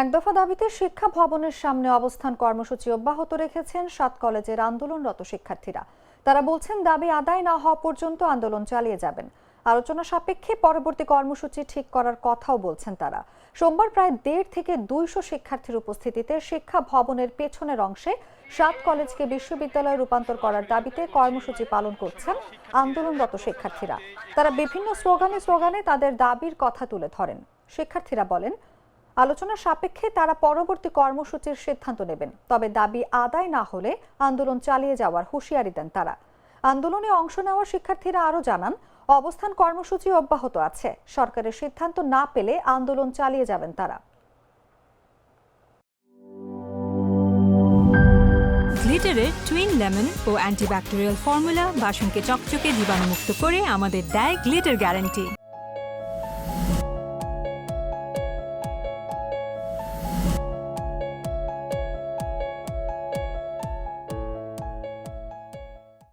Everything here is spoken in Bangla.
এক দফা দাবিতে শিক্ষা ভবনের সামনে অবস্থান কর্মসূচি অব্যাহত রেখেছেন সাত কলেজের আন্দোলনরত শিক্ষার্থীরা। তারা বলছেন, দাবি আদায় না হওয়া পর্যন্ত আন্দোলন চালিয়ে যাবেন। আলোচনা সাপেক্ষে পরবর্তী কর্মসূচি ঠিক করার কথাও বলছেন তারা। সোমবার প্রায় দেড় থেকে দুইশো শিক্ষার্থীর উপস্থিতিতে শিক্ষা ভবনের পেছনের অংশে সাত কলেজকে বিশ্ববিদ্যালয়ে রূপান্তর করার দাবিতে কর্মসূচি পালন করছেন আন্দোলনরত শিক্ষার্থীরা। তারা বিভিন্ন স্লোগানে স্লোগানে তাদের দাবির কথা তুলে ধরেন। শিক্ষার্থীরা বলেন আলোচনা সাপেক্ষে তারা পরবর্তী কর্মসূচির সিদ্ধান্ত নেবেন, তবে দাবি আদায় না হলে আন্দোলন চালিয়ে যাওয়ার হুঁশিয়ারি দেন তারা। আন্দোলনে অংশ নেওয়া শিক্ষার্থীরা আরও জানান, অবস্থান কর্মসূচি অব্যাহত আছে, সরকারের সিদ্ধান্ত না পেলে আন্দোলন চালিয়ে যাবেন তারা। গ্লিটারের টুইন লেমন ও অ্যান্টিব্যাকটেরিয়াল ফর্মুলা বাসনকে চকচকে জীবাণুমুক্ত করে আমাদের দেয় গ্লিটার গ্যারান্টি।